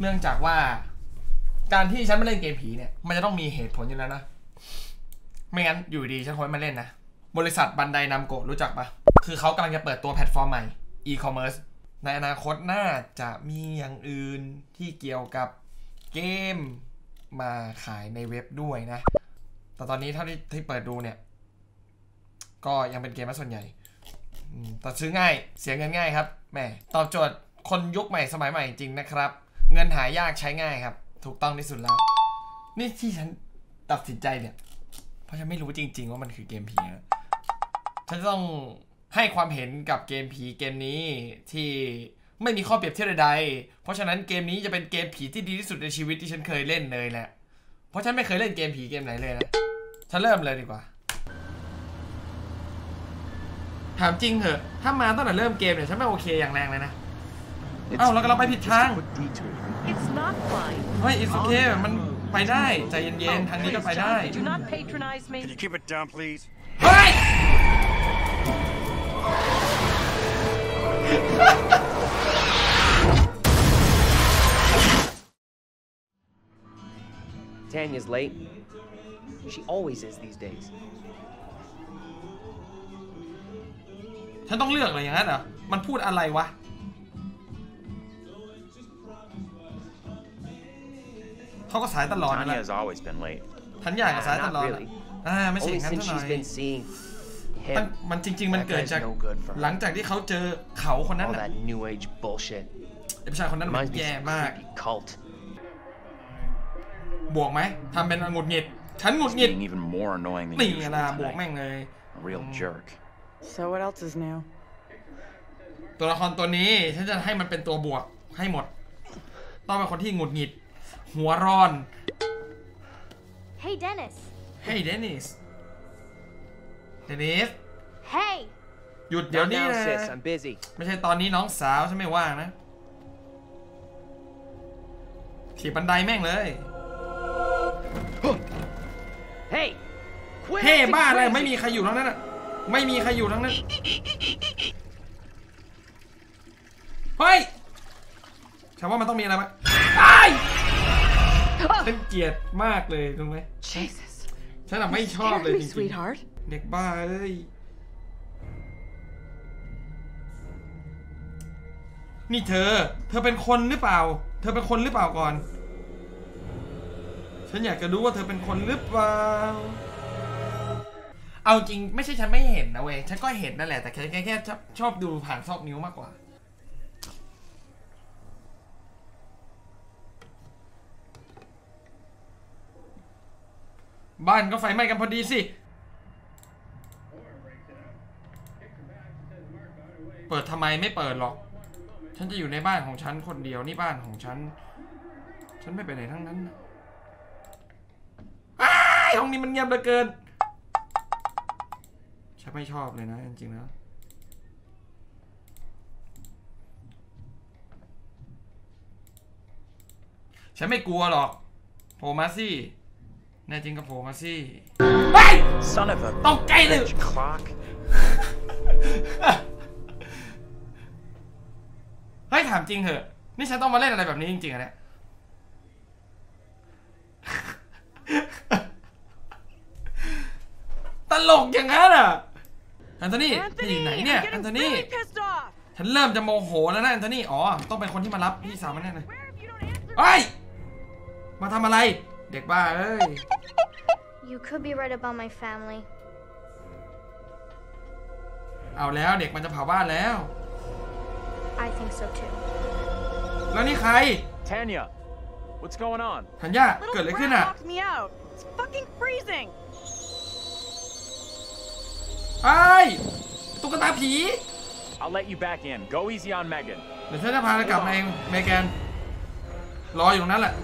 เนื่องจากว่า การที่ฉันม่เล่นเกมผีเนี่ย มันจะต้องมีเหตุผลอยู่แล้วนะ ไม่งั้นอยู่ดีฉันคงไม่มาเล่นนะ บริษัทบันไดนำโกรู้จักปะคือเขากำลังจะเปิดตัวแพลตฟอร์มใหม่ e-commerce ในอนาคตน่าจะมีอย่างอื่นที่เกี่ยวกับเกมมาขายในเว็บด้วยนะ แต่ตอนนี้เท่าที่ที่เปิดดูเนี่ย ก็ยังเป็นเกมมาส่วนใหญ่แต่ซื้อง่าย เสียเงินง่ายครับ แหม ตอบโจทย์คนยุคใหม่สมัยใหม่จริงนะครับ เงินหายากใช้ง่ายครับ ถูกต้องที่สุดแล้ว นี่ที่ฉันตัดสินใจเนี่ย เพราะฉันไม่รู้จริง ๆ ว่ามันคือเกมผีนะฉันต้องให้ความเห็นกับเกมผีเกมนี้ที่ไม่มีข้อเปรียบเทียบใดๆ เพราะฉะนั้นเกมนี้จะเป็นเกมผีที่ดีที่สุดในชีวิตที่ฉันเคยเล่นเลยแหละ เพราะฉันไม่เคยเล่นเกมผีเกมไหนเลยนะ ฉันเริ่มเลยดีกว่า ถามจริงเหอะ ถ้ามาตั้งแต่เริ่มเกมเนี่ยฉันไม่โอเคอย่างแรงเลยนะ เอ้าแล้วก็เราไปผิดทาง just a quick detour. It's not fine. เฮ้ย it's okay มันไปได้ใจเย็นๆทางนี้ก็ไปได้ Do not patronize me. Can you keep it down, please? เฮ้ย Tanya's late. She always is these days. ฉันต้องเลือกเลยอย่างนั้นเหรอมันพูดอะไรวะ เขาก็สายตลอดนั่นแห Tanya ละ has always been late. ทันอยากกับสายต Not ลอด really. อ่าไม่ใช่อ Only ย่างนั้น since ซะหน่อ she's ย been seeing มัน him. มันจริง ๆ มัน That เกิด guy's จาก no good for หลัง her. จากที่เขาเจอเขาคนนั้น All น่ะ that new age bullshit. ไอ้ผู้ชายคนนั้นมัน Reminds me แย่ of some มาก creepy cult. บวกไหมทำเป็นหงุดหงิดฉันหงุดหงิด Being even more annoying than นี่ usual ล่ะบวก tonight. แม่งเลย A real jerk. So what else is new? ตัวละครตัวนี้ฉันจะให้มันเป็นตัวบวกให้หมด ต้องเป็นคนที่หงุดหงิด หัวร้อน Hey, Dennis. เฮ้ยเดนิสเดนิส Hey. หยุดเดี๋ยว Not นี้ now, นะ sis. I'm busy. ไม่ใช่ตอนนี้น้องสาวฉันไม่ว่างนะขี่บันไดแม่งเลย Hey! Quit เฮ้ acting บ้าอะไร crazy. ไม่มีใครอยู่ทั้งนั้นอะไม่มีใครอยู่ทั้งนั้นเฮ้ยฉันว่ามันต้องมีอะไรไหมไอ้าย ฉันเกลียดมากเลยรู้ไหม Jesus. ฉันอะไม่ชอบเลย Scared จ me, ริง sweetheart. ๆเด็กบ้าเอ้ยนี่เธอ เธอเป็นคนหรือเปล่า เธอเป็นคนหรือเปล่าก่อน ฉันอยากจะรู้ว่าเธอเป็นคนหรือเปล่า เอาจริงไม่ใช่ฉันไม่เห็นนะเว้ย ฉันก็เห็นนั่นแหละ แต่แค่แค่แค่ชอบชอบดูผ่านซอกนิ้วมากกว่า บ้านก็ไฟไหม้กันพอดีสิ เปิดทำไมไม่เปิดหรอก ฉันจะอยู่ในบ้านของฉันคนเดียวนี่บ้านของฉัน ฉันไม่ไปไหนทั้งนั้นนะอ้ห้องนี้มันเงียบเหลือเกิน ฉันไม่ชอบเลยนะจริงๆแล้วฉันไม่กลัวหรอกโผล่มาสิ แน่จริงก็โผล่มาสิไป Son of a ตกใจเลย bitch clock. เฮ้ยถามจริงเหอะ นี่ฉันต้องมาเล่นอะไรแบบนี้จริงๆอะเนี่ยตลกอย่างนั้นอะแอนโทนี่เธออยู่ไหน Anthony, เนี่ย I'm แอน getting โทนี่ really pissed off. ฉันเริ่มจะโมโหแล้วนะแอนโทนี่อ๋อต้องเป็นคนที่มารับพี่สาวมันแน่เลย Where if you don't answer? เฮ้ยมาทำอะไร เด็กบ้าเอ้ย You could be right about my family. เอาแล้วเด็กมันจะเผาบ้านแล้ว I think so too. แล้วนี่ใคร Tanya, what's going on? ธัญญา Little เกิดอะไร brat ขึ้นอะ locked me out. It's fucking freezing. ไอ้ยตุ๊กตาผี I'll let you back in. Go easy on Megan. เดี๋ยวฉันจะพาเธอกลับมาเองเมแกนรออยู่ตรงนั้นแหละ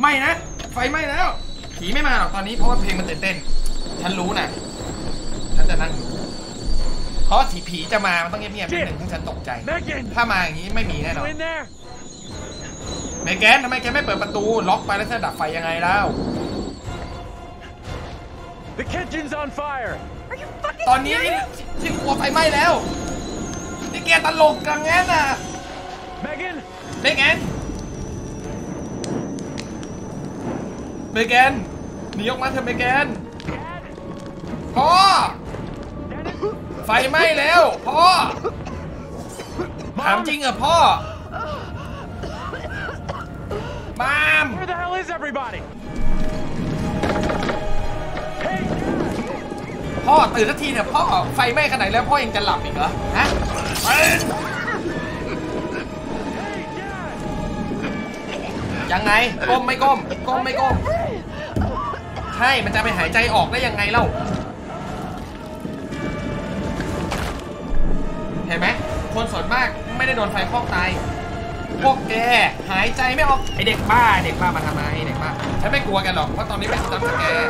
ไม่นะ ไฟไหม้แล้ว ผีไม่มาหรอกตอนนี้เพราะว่าเพลงมันตื่นเต้น ฉันรู้นะฉันจะนั่งดูเพราะผีผีจะมามันต้องเงียบๆนิดหนึ่งทั้งฉันตกใจ Megan! ถ้ามาอย่างนี้ไม่มีแน่นอ You น in there? เมแกนทำไมแกไม่เปิดประตู ล็อกไปแล้วจะดับไฟยังไงแล้ว The kitchen's on fire! Are you fucking ตอนนี้ serious? ที่ครัวไฟไหม้แล้ว นี่แกตลกกังงั้นน่ะ Megan! เมแกน เมแกนหนีออกมาเถอะเมแกนพ่อไฟไหม้แล้วพ่อถามจริงเหรอพ่อมาม Where the hell is everybody? Hey, พ่อตื่นสักทีเถอะพ่อไฟไหม้ขนาดไหนแล้วพ่อยังจะหลับอีกเหรอฮะตื่นยังไงก้มไม่ก้มก้มไม่ก้ม ใช่มันจะไปหายใจออกได้ยังไงเล่า เห็นไหมคนส่วนมากไม่ได้โดนไฟคลอกตายพวกแกหายใจไม่ออกไอเด็กบ้าเด็กบ้ามาทำไมเด็กบ้าฉันไม่กลัวกันหรอกเพราะตอนนี้ไม่จำสแกร์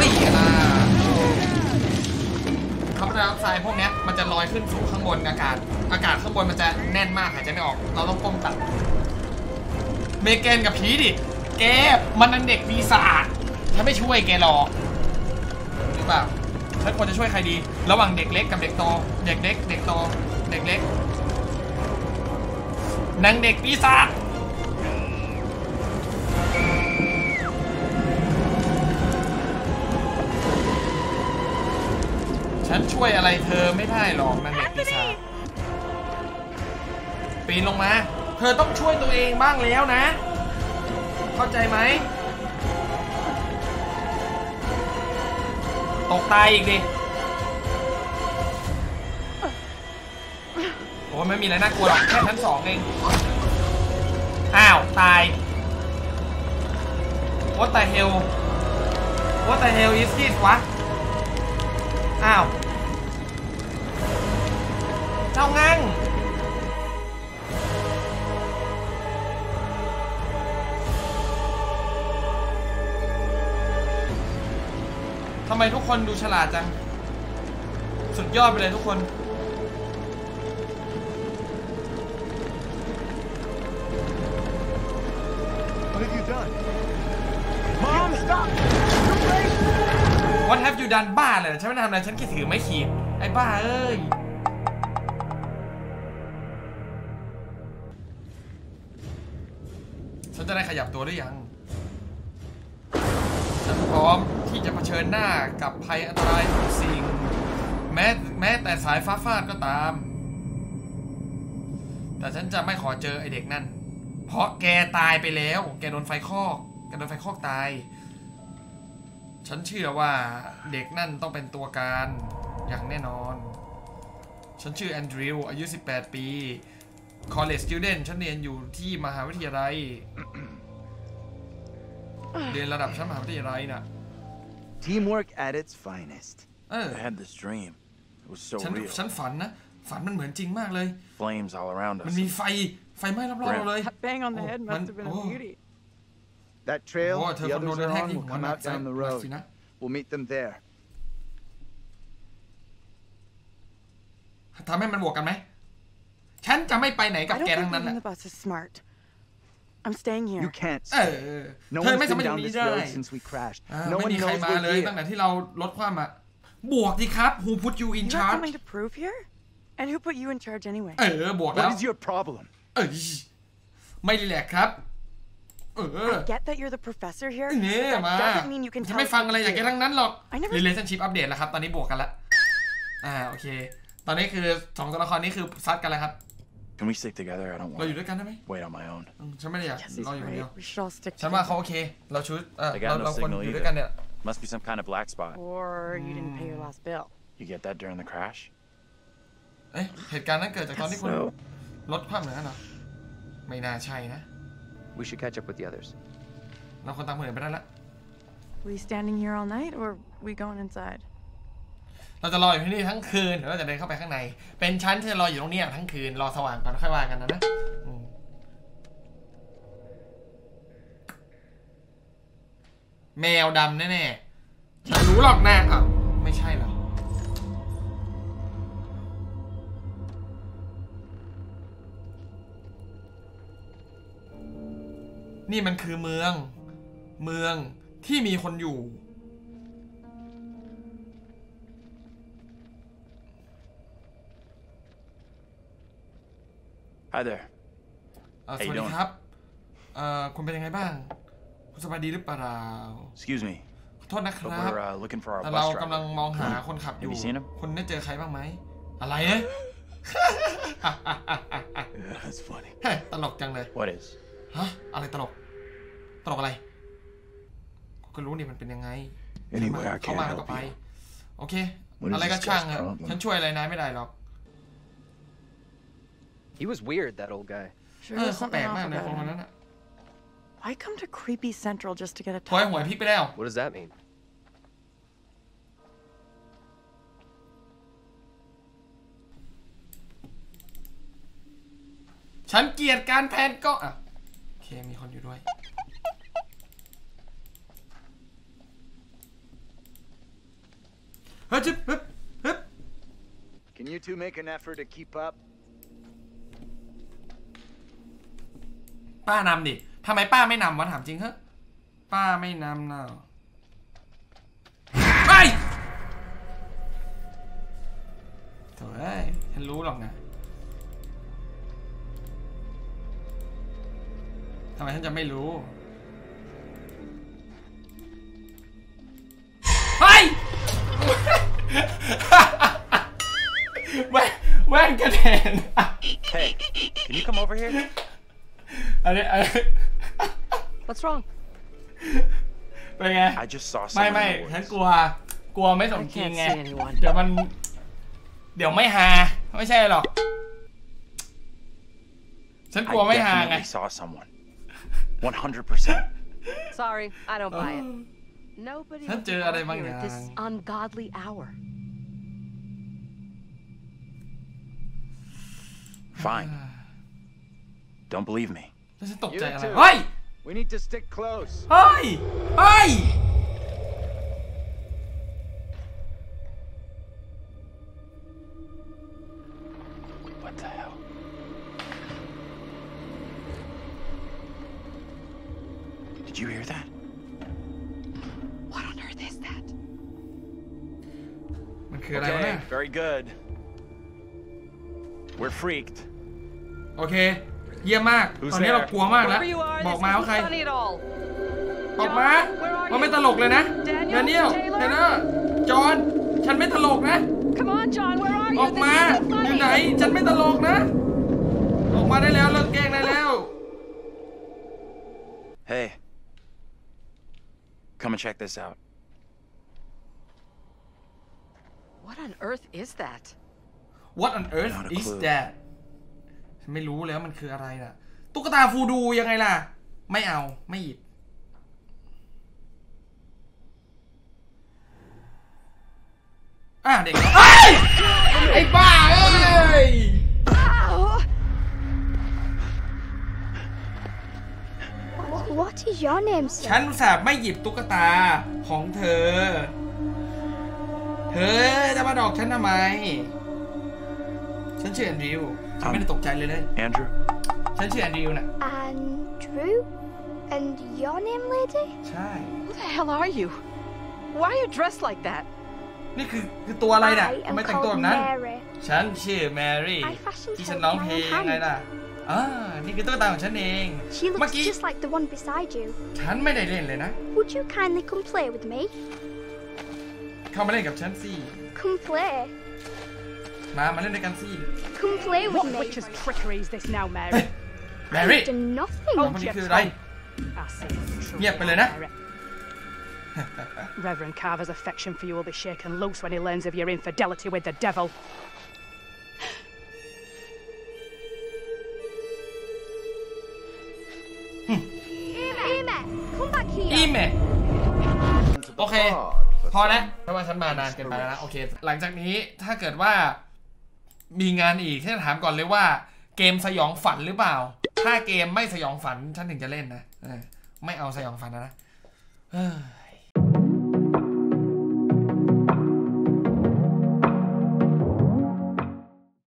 นี่ล่ะคาร์บอนไดออกไซด์พวกนี้มันจะลอยขึ้นสู่ข้างบนอากาศ อากาศข้างบนมันจะแน่นมากหายใจไม่ออก เราต้องก้มตัดเมแกนกับผีดิแกมันนันเด็กปีศาจ ฉันไม่ช่วยแกหรอกหรือเปล่าฉันควรจะช่วยใครดี ระหว่างเด็กเล็กกับเด็กโต เด็กเล็ก เด็กโต เด็กเล็กนางเด็กปีศาจฉันช่วยอะไรเธอไม่ได้หรอกนางเด็กปีศาจปีนลงมา เธอต้องช่วยตัวเองบ้างแล้วนะ เข้าใจไหม ตกตายอีกดิโอ้ไม่มีอะไรน่ากลัวหรอกแค่ชั้นสองเอง อ้าว ตาย What the hell What the hell is this วะำไมทุกคนดูฉลาดจัง สุดยอดไปเลยทุกคน What have you done? Mom, stop! What have you done บ้าเลยฉันไม่ได้ทำอะไรฉันแค่ถือไม่ขีดไอ้บ้าเอ้ยฉันจะได้ขยับตัวได้ยัง ฉันพร้อมที่จะเผชิญหน้ากับภัยอันตรายทุกสิ่ง แม้แม้แต่สายฟ้าฟาดก็ตาม แต่ฉันจะไม่ขอเจอไอเด็กนั่น เพราะแกตายไปแล้ว แกโดนไฟคอก แกโดนไฟคอกตาย ฉันเชื่อว่าเด็กนั่นต้องเป็นตัวการอย่างแน่นอน ฉันชื่อแอนดริวอายุ 18 ปี college student ฉันเรียนอยู่ที่มหาวิทยาลัย เรียนระดับชั้นมหาวิทยาลัยน่ะ Teamwork at its finest. เออ I had this dream. It was so ฉัน real. ฉันฝันนะ ฝันมันเหมือนจริงมากเลย Flames all around มัน us. มีไฟ ไฟไหม้รอบๆเราเลย That bang on the Oh, head man- must have been oh. a beauty. That trail โอ้เธอ the คนโดน others กระ are แทก on ที่ will หัว come หนัก out ซ้าย down the หนัก road. สินะ We'll meet them there. ทำให้มันบวกกันไหม ฉันจะไม่ไปไหนกับ I don't แก think ทั้งนั้น leaving น่ะ the bus is smart. I'm staying here. You can't เอ stay. อ No เธอ one's ไม่สามาร been ถอยู่ down นี้ this ได้ road since we crashed. อ่า No ไม่ one มีใคร knows มาเลย we're ตั้งแต่ here. ที่เราลดความอะบวกดิครับ who put you in You got charge something to prove here? And who put you in charge anyway? เออบวกแล้ว What is your problem? เอ้ยไม่รีแลกซ์ครับ เออ I get that you're the professor here. เนี่ย but มา that doesn't mean you can ฉัน tell ไม่ us ฟัง what อะไร to อย่างแก do. ทั้งนั้นหรอก I never- relationship อัปเดตแล้วครับ ตอนนี้บวกกันละ อ่าโอเค ตอนนี้คือสองตัวละครนี้คือซัดกันแล้วครับ Can we stick together? I don't เรา want อยู่ to ด้วยกันได้ไหม wait on my own. อืมฉันไม่ได้อยาก Yes, he's เราอยู่คนเดียว right. We should all stick ฉันว่า together. เขาโอเค เราชุดเออ I เรา got เรา no ควร signal อยู่ด้วยกัน either. เนี่ย Must be some kind of black spot. Or you didn't pay your last bill. You get that during the crash? เอ๊ะเหตุการณ์นั้นเกิดจากตอนที่คุณ So ลดความเหนือเหรอ ไม่น่าใช่นะ We should catch up with the others. เราคนตามคนอื่นไปได้ละ we standing here all night or we going inside? เราจะรออยู่ที่นี่ทั้งคืนเดี๋ยวเราจะเดินเข้าไปข้างใน เป็นชั้นที่จะรออยู่ตรงนี้ทั้งคืนรอสว่างก่อนค่อยว่ากันนะนะแมวดำแน่ๆฉันรู้หรอกนะอะไม่ใช่หรอนี่มันคือเมือง เมืองที่มีคนอยู่ Hi there. เอ่อส How you วัสดี doing? ครับเอ่อคุณเป็นยังไงบ้าง คุณสบายดีหรือเปล่า Excuse me, ขอโทษนะค but รับ we're uh, looking for our แต่ bus เรา driver. กำลังมองหาคนขับอยู่ Have you seen him? คุณได้เจอใครบ้างไหม อะไรเนี่ย That's funny. เฮ้ยตลกจังเลย What is? ฮะ อะไรตลก ตลกอะไร ก็รู้นี่มันเป็นยังไง Anyway, I เข้า can't มาแล้วก็ help ไป you. โอเค What is อะไรก็ this ช่าง guy's อะ problem? ฉันช่วยอะไรนายไม่ได้หรอก He was weird, that old guy. Sure เออ there's เขาแปล something ก off มากเลย about คนคน him. นั้นอะ Why come to creepy central just to get a ถอย talk? หวยพลิกไปแล้ว What does that mean? ฉันเกลียดการแพนก็อ่ะโอเค มีคนอยู่ด้วย เฮ้ยจิ๊บฮึบฮึบ Can you two make an effort to keep up? ป้านำดิทำไมป้าไม่นำวะถามจริงเฮ้ยป้าไม่นำนะไปโถ่เอ้ยฉันรู้หรอกนะทำไมฉันจะไม่รู้เฮ้ยแว่นแว่นกระเด็น Hey, can you come over here? อันนี้อันนี้ What's wrong? เป็นไง I just saw ไม่ someone ไม่ in the ฉัน woods. กลัว กลัวไม่สมจริงไง I can't see anyone. เดี๋ยวมัน เดี๋ยวไม่ฮาไม่ใช่หรอก ฉันกลัว I ไม่ฮาไง definitely saw someone. 100%. Sorry, I don't buy it. Nobody ฉัน would เจ be ออะไร out บางอ here ย่า at ง this ungodly hour. Fine. Don't believe me. แล้วฉันตกใจอะไร You too. เฮ้ย We need to stick close. เฮ้ย เฮ้ย What the hell? Did you hear that? What on earth is that? มันคืออะไรวะ Okay, เนี่ย very good. We're freaked. โอเค เยี่ยมมาก Who's ตอนนี้เรา there? กลัวมากแล้ว Whoever you are, บอก this มาว่า isn't ใคร funny at all. บอกมา John, where are ว่าไม่ you? ตลกเลยนะ Daniel? แดเนียล Taylor? เทเลอร์จอห์นฉันไม่ตลกนะ Come on, John, where are อ you? อก This มา isn't อยู่ไหน funny. ฉันไม่ตลกนะ ออกมาได้แล้วเลิกแกล้งได้แล้ว Hey. Come and check this out. What on earth is that? What on earth Not a is clue. that ฉันไม่รู้แล้วมันคืออะไรน่ะ ตุ๊กตาฟูดูยังไงล่ะ ไม่เอาไม่หยิบ อะเด็กเอ้ยไอ้บ้าเอ้ย What is your name, sir? ฉันอุตส่าห์ไม่หยิบตุ๊กตาของเธอ เธอจะมาดอกฉันทำไม ฉันชื่อแอนดริว ฉันไม่ได้ตกใจเลยเลย Andrew? ฉันชื่อแอนดริวน่ะ Andrew? And your name, lady? ใช่ Who the hell are you? Why are you dressed like that? นี่คือคือตัวอะไรน่ะ I ทำ am ไมแต่งตัวแบ called บนั้น Mary. ฉันชื่อแมรี่ I fashioned ที่ her ฉันร้องเพลง with my own ไง hand. ล่ะอ่านี่คือตุ๊กตาของฉันเอง She เมื่อ looks กี้ just like the one beside you. ฉันไม่ได้เล่นเลยนะ Would you kindly come play with me? เข้ามาเล่นกับฉันสิ Come play. มา มาเล่นด้วยกันสิ Come play with What me. witch's trickery is this now, เฮ้ Mary? ย แมรี่ I've done nothing. น้องคนนี้คืออะไร I say true, เงียบไปเลยนะ Mary. Reverend Carver's affection for you will be shaken loose when he learns of your infidelity with the devil. อีแม่ come back อี here. เมโอเค พอแล้วเพราะว่าฉันมานานเกินไปแล้วนะ โอเค หลังจากนี้ถ้าเกิดว่า มีงานอีกฉันถามก่อนเลยว่า เกมสยองฝันหรือเปล่า ถ้าเกมไม่สยองฝันฉันถึงจะเล่นนะไม่เอาสยองฝันนะนะ